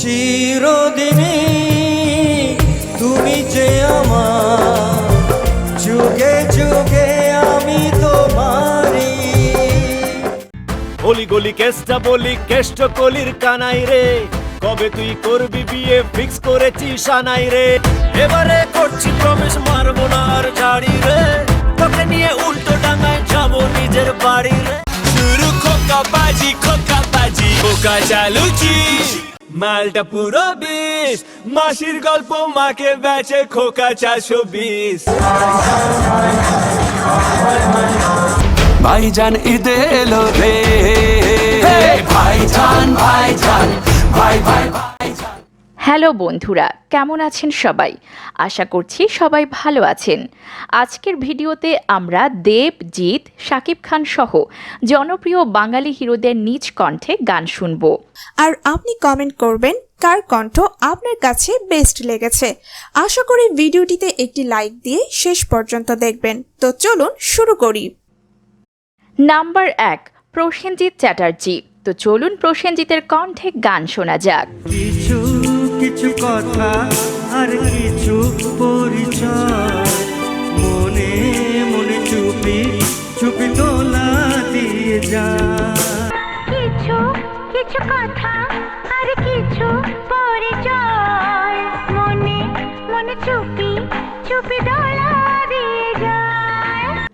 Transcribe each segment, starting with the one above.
চিরদিনই তুমি যে আমার। যুগে যুগে আমি তোমারই। অলি গলি কেসটা বলি কেষ্ট কলির কানাই রে। কবে তুই করবি বিয়ে ফিক্স করেছি সানাই রে। এবারে করছি প্রবেশ মারবো না আর ঝাড়ি রে। তোকে নিয়ে উল্টো ডাঙায় যাব নিজের বাড়ি রে। শুরু খোকা বাজি খোকা বাজি খোকা চালুচি মালটা পুরো বিষ। মাসির গল্প, মাকে বেচে খোকা চারশো বিশ ভাইজান ঈদে এলো রে। ভাইজান ভাইজান ভাই ভাই। হ্যালো বন্ধুরা কেমন আছেন সবাই? আশা করছি সবাই ভালো আছেন। আজকের ভিডিওতে আমরা দেব জিৎ শাকিব খান সহ জনপ্রিয় বাঙালি হিরোদের নিজ কণ্ঠে গান শুনব। আর আপনি কমেন্ট করবেন কার কণ্ঠ আপনার কাছে বেস্ট লেগেছে। আশা করি ভিডিওটিতে একটি লাইক দিয়ে শেষ পর্যন্ত দেখবেন। তো চলুন শুরু করি। নাম্বার এক প্রসেনজিৎ চ্যাটার্জি। তো চলুন প্রসেনজিতের কণ্ঠে গান শোনা যাক। কিছু কিছু কথা আর কিছু পরিচয়। মনে মনে চুপি চুপি দোলা দিয়ে যা। কিছু কিছু কথা আর কিছু পরিচয়। মনে মনে চুপি চুপি দোলা দিয়ে যায়।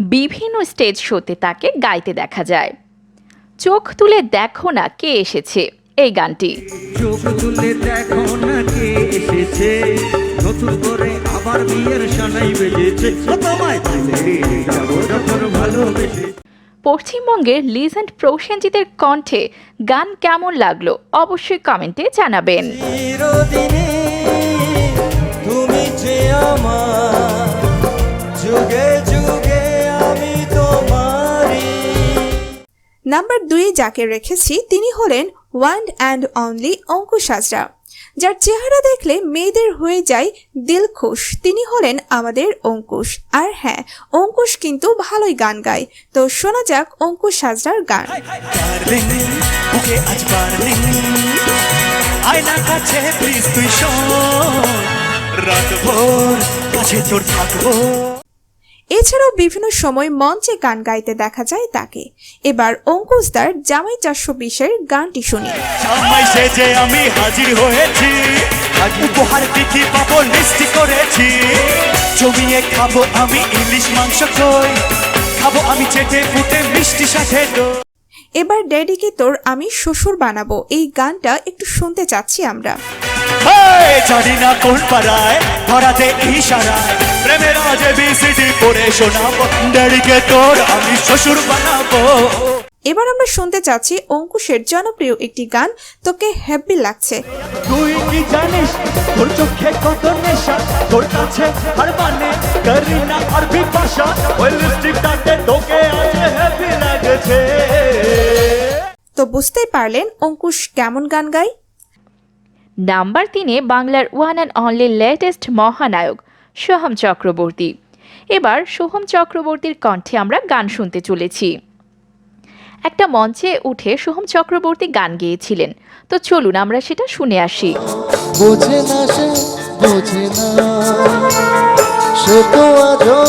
বিভিন্ন স্টেজ শোতে তাকে গাইতে দেখা যায়। চোখ তুলে দেখো না কে এসেছে। এই গানটি। নতুন করে আবার বিয়ের সানাই বেজেছে। পশ্চিমবঙ্গের লিজেন্ড প্রসেনজিতের কণ্ঠে গান কেমন লাগল অবশ্যই কমেন্টে জানাবেন। চিরদিনই তুমি যে আমার যুগে যুগে আমি তোমারই। নাম্বার দুই যাকে রেখেছি তিনি হলেন one and only Ankush Hazra. যার চেহারা দেখলে মেয়েদের হয়ে যায় দিল খুশ। তিনি হলেন আমাদের অঙ্কুশ। আর হ্যাঁ অঙ্কুশ কিন্তু ভালোই গান গায়। তো শোনা যাক অঙ্কুশ হাজরার গান। রাত ভোর, কাছে তোর থাকব। এছাড়াও বিভিন্ন সময় মঞ্চে গান গাইতে দেখা যায় তাকে। এবার অঙ্কুশদার জামাই চারশো বিশের গানটি শুনি। আমি হাজির হয়েছি উপহার দিকি পাবো, লিস্টি করেছি। জমিয়ে খাব আমি ইলিশ মাংস খাব আমি চেটে ফুটে মিষ্টি সাথে। এবার ড্যাডিকে তোর আমি শ্বশুর বানাবো। এই গানটা একটু শুনতে চাচ্ছি আমরা। জানি না কোন পাড়ায় ধরাতে ইশারায়। প্রেমের শোনাবো। ড্যাডিকে তোর আমি শ্বশুর বানাবো। এবার আমরা শুনতে চাচ্ছি অঙ্কুশের জনপ্রিয় একটি গান তোকে হ্যাপি লাগছে। তুই কি জানিস তোর চোখে কত নেশা? তোর কাছে হার মানে করি না আর বিপাশা। ওই লিপস্টিকটাতে তোকে আজ হ্যাপি লাগছে। তো বুঝতেই পারলেন অঙ্কুশ কেমন গান গায়? নাম্বার তিনে বাংলার ওয়ান অ্যান্ড অনলি লেটেস্ট মহানায়ক সোহম চক্রবর্তী। এবার সোহম চক্রবর্তীর কণ্ঠে আমরা গান শুনতে চলেছি। একটা মঞ্চে উঠে সোহম চক্রবর্তী গান গেয়েছিলেন। তো চলুন আমরা সেটা শুনে আসি। বোঝে না সে বোঝে না। সে তো আজও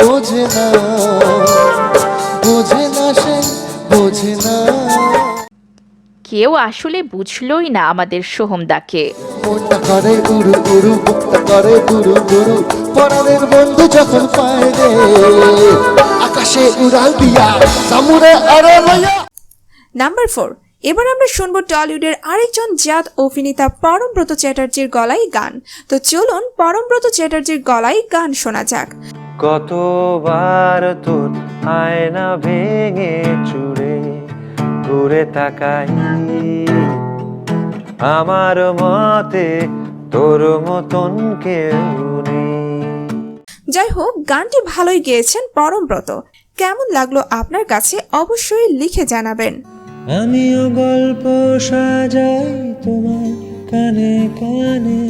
বোঝে না। বোঝে না সে বোঝে না। কেউ আসলে বুঝলই না আমাদের সোহমদাকে মনটা করে উড়ু উড়ু বুকটা করে গুরু গুরু। পরাণের বন্ধু যখন পায় রে আকাশে উড়াল দিয়া। সামুরে আরে লইয়া নাম্বার ফোর এবার আমরা শুনব টলিউডের আরেকজন জাত অভিনেতা পরমব্রত চ্যাটার্জির গলায় গান। তো চলুন পরমব্রত চ্যাটার্জির গলায় গান শোনা যাক। কতবার তোর আয়না ভেঙে চুরে ঘুরে তাকাই। আমার মতে তোর মতন কেউ নেই। যাই হোক গানটি ভালোই গেয়েছেন পরমব্রত। কেমন লাগল আপনার কাছে অবশ্যই লিখে জানাবেন। আমিও গল্প সাজাই তোমার কানে কানে।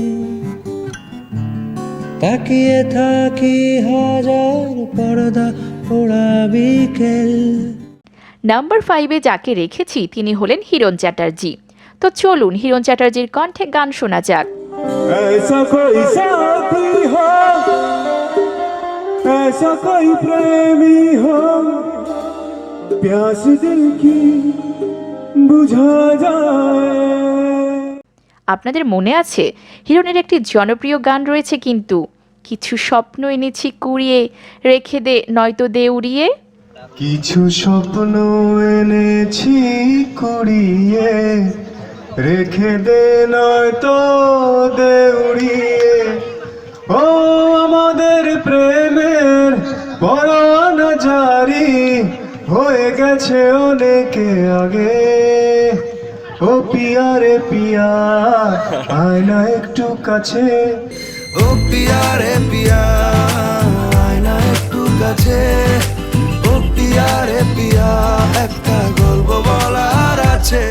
তাকিয়ে থাকি হাজার পর্দা ওড়া বিকেল। নাম্বার ফাইভে যাকে রেখেছি তিনি হলেন হিরণ চ্যাটার্জি। তো চলুন হিরণ চ্যাটার্জির কণ্ঠে গান শোনা যাক। ऐसा कोई साथी हो ऐसा कोई प्रेमी हो प्यास दिल की बुझा जाए আপনাদের মনে আছে হিরণের একটি জনপ্রিয় গান রয়েছে কিন্তু কিছু স্বপ্ন এনেছি কুড়িয়ে রেখে দে নয়তো দে উড়িয়ে কিছু স্বপ্ন এনেছি কুড়িয়ে রেখে দে নয়তো দে উড়িয়ে গেছে অনেকে আগে। ও পিয়া রে পিয়া আয় একটু কাছে। ও পিয়া রে পিয়া আয়না একটু কাছে। ও পিয়া রে পিয়া একটা গল্প বলার আছে।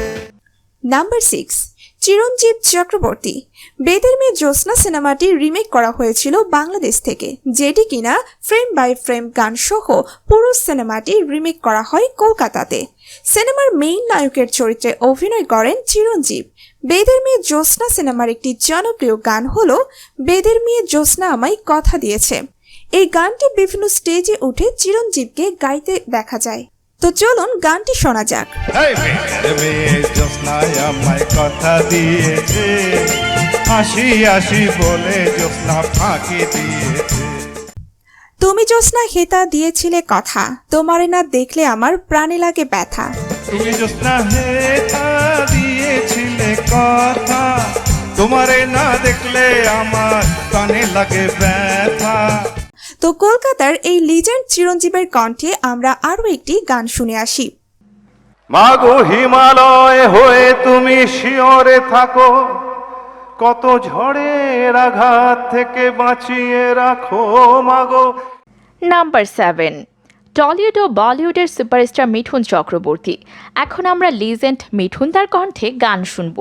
নাম্বার সিক্স চিরঞ্জীব চক্রবর্তী বেদের মেয়ে জ্যোৎস্না সিনেমাটি রিমেক করা হয়েছিল বাংলাদেশ থেকে, যেটি কিনা ফ্রেম বাই ফ্রেম গান সহ পুরো সিনেমাটি রিমেক করা হয় কলকাতাতে। সিনেমার মেইন নায়কের চরিত্রে অভিনয় করেন চিরঞ্জীব। বেদের মেয়ে জ্যোৎস্না সিনেমার একটি জনপ্রিয় গান হলো বেদের মেয়ে জ্যোৎস্না আমায় কথা দিয়েছে। এই গানটি বিভিন্ন স্টেজে উঠে চিরঞ্জীবকে গাইতে দেখা যায়। তো চলুন গানটি শোনা যাক। কথা দিয়েছে। হাসি হাসি বলে জ্যোৎস্না ফাঁকি দিয়েছে। তুমি জ্যোৎস্না হেতা দিয়েছিলে কথা তোমারে না দেখলে আমার প্রাণে লাগে ব্যথা। তুমি জ্যোৎস্না হেতা দিয়েছিলে কথা তোমারে না দেখলে আমার কানে লাগে ব্যথা। তো কলকাতার এই লিজেন্ড চিরঞ্জীবের কণ্ঠে আমরা আরও একটি গান শুনে আসি। মাগো হিমালয় হয়ে তুমি শিওরে থাকো। কত ঝড়ের আঘাত থেকে বাঁচিয়ে রাখো মাগো। নাম্বার সেভেন টলিউড ও বলিউডের সুপারস্টার মিঠুন চক্রবর্তী। এখন আমরা লিজেন্ড মিঠুন তার কণ্ঠে গান শুনব।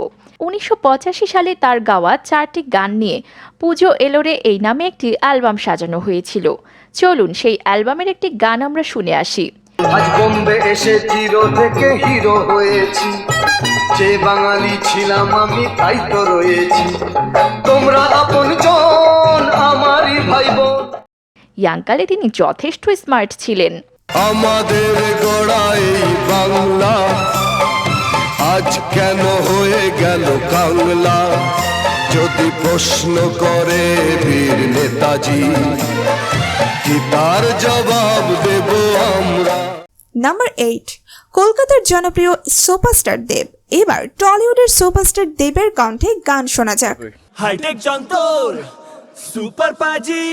উনিশশো পঁচাশি সালে তার গাওয়া চারটি গান নিয়ে পুজো এলোরে এই নামে একটি অ্যালবাম সাজানো হয়েছিল। চলুন সেই অ্যালবামের একটি গান আমরা শুনে আসি। আজ বোম্বে এসে জিরো থেকে হিরো হয়েছি। যে বাঙালি ছিলাম আমি তাই তো রয়েছি। তোমরা আপন জন আমারই ভাই বোন ইয়াংকালে তিনি যথেষ্ট স্মার্ট ছিলেন। আমাদের গড়াই বাংলা। আজ কেন হয়ে গেল কাংলা? যদি প্রশ্ন করে বীর নেতাজি কি তার জবাব দেব আমরা? নাম্বার এইট কলকাতার জনপ্রিয় সুপারস্টার দেব। এবার টলিউডের সুপারস্টার দেবের কণ্ঠে গান শোনা যাক। হাইটেক যন্তর সুপার পাজি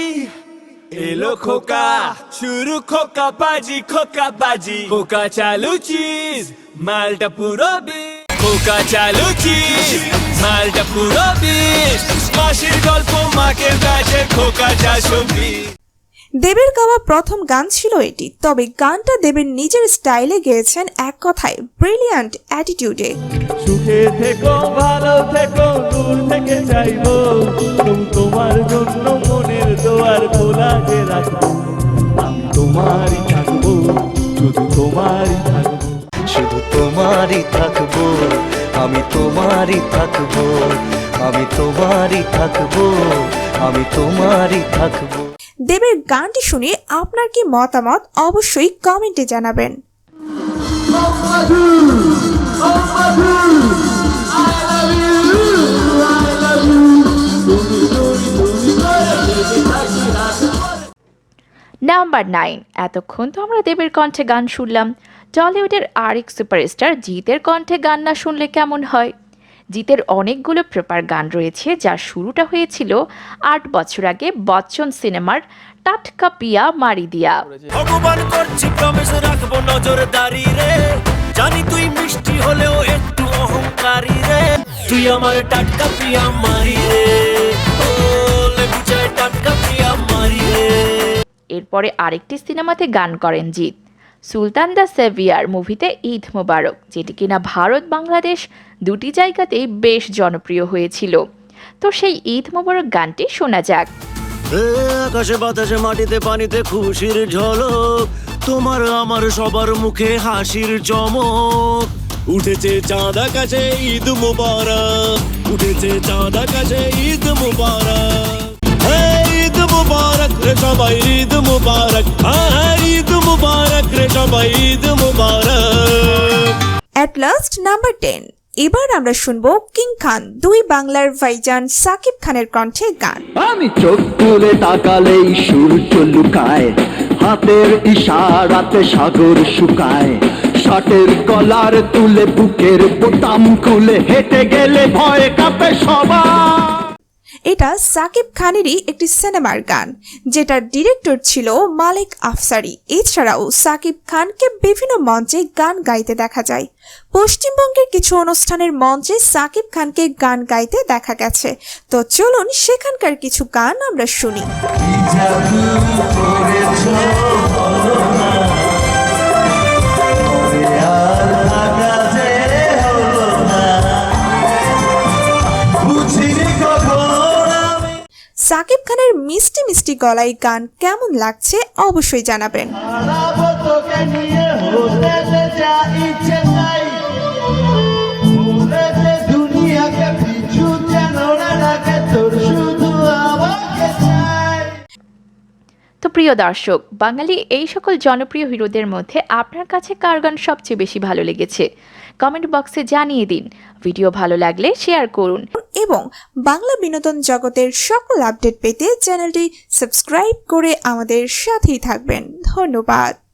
এলো খোকা শুরু খোকা পাজি খোকা পাজি খোকা চালু চিজ মালটা পুরো খোকা চালু চিজ মালটা পুরো বিষ। মাসির গল্প মাকে কাছে খোকা বিশ দেবের গাওয়া প্রথম গান ছিল এটি তবে গানটা দেবের নিজের স্টাইলে গেয়েছেন এক কথায় ব্রিলিয়ান্ট অ্যাটিটিউডে। সুখে থেকো ভালো থেকো দূর থেকে চাইব। তোমার জন্য মনের দোয়ার খোলা যে রাখব। আমি তোমারই থাকব শুধু তোমারই থাকব। শুধু তোমারই থাকব আমি তোমারই থাকব আমি তোমারই থাকব আমি তোমারই থাকব। দেবের গানটি শুনে আপনার কি মতামত অবশ্যই কমেন্টে জানাবেন। নাম্বার নাইন এতক্ষণ তো আমরা দেবের কণ্ঠে গান শুনলাম। টলিউডের আরেক সুপারস্টার জিতের কণ্ঠে গান না শুনলে কেমন হয়? জিতের অনেকগুলো প্রপার গান রয়েছে যার শুরুটা হয়েছিল আট বছর আগে বচ্চন সিনেমার টাটকা পিয়া মারি দিয়া। ভগবান করছি প্রবেশ রাখব নজরদারি রে। জানি তুই মিষ্টি হলেও একটু অহংকারী রে। তুই আমার টাটকা প্রিয়া মারি রে। ও লেবু চায় টাটকা প্রিয়া মারি রে। এরপরে আরেকটি সিনেমাতে গান করেন জিৎ। সুলতান দ্য সেভিয়ার মুভিতে ঈদ মোবারক, যেটি কিনা ভারত বাংলাদেশ দুটি জায়গাতেই বেশ জনপ্রিয় হয়েছিল। তো সেই ঈদ মোবারক গানটি শোনা যাক। আকাশে বাতাসে মাটিতে পানিতে খুশির ঝলক, তোমার আমার সবার মুখে হাসির চমক। উঠেছে চাঁদ আকাশে ঈদ মুবারক, উঠেছে চাঁদ আকাশে ঈদ মুবারক। মুবারক রে সবাই ঈদ মুবারক। হ্যাঁ, ঈদ মুবারক রে সবাই ঈদ মুবারক। অ্যাট লাস্ট নাম্বার টেন এবার আমরা শুনব কিং খান দুই বাংলার ভাইজান সাকিব খানের কণ্ঠে গান। আমি চোখ তুলে তাকালেই সূর্য লুকায় হাতের ইশারাতে সাগর শুকায়। শার্টের কলার তুলে বুকের বোতাম খুলে হেঁটে গেলে ভয় কাঁপে সবাই। এটা সাকিব খানেরই একটি সিনেমার গান, যেটার ডিরেক্টর ছিল মালিক আফসারি। এছাড়াও সাকিব খানকে বিভিন্ন মঞ্চে গান গাইতে দেখা যায়। পশ্চিমবঙ্গের কিছু অনুষ্ঠানের মঞ্চে সাকিব খানকে গান গাইতে দেখা গেছে। তো চলুন সেখানকার কিছু গান আমরা শুনি। মিষ্টি গলায় গান কেমন লাগছে অবশ্যই জানাবেন। তো প্রিয় দর্শক বাঙালি এই সকল জনপ্রিয় হিরোদের মধ্যে আপনার কাছে কার গান সবচেয়ে বেশি ভালো লেগেছে? কমেন্ট বক্সে জানিয়ে দিন। ভিডিও ভালো লাগলে শেয়ার করুন। এবং বাংলা বিনোদন জগতের সকল আপডেট পেতে চ্যানেলটি সাবস্ক্রাইব করে আমাদের সাথেই থাকবেন। ধন্যবাদ।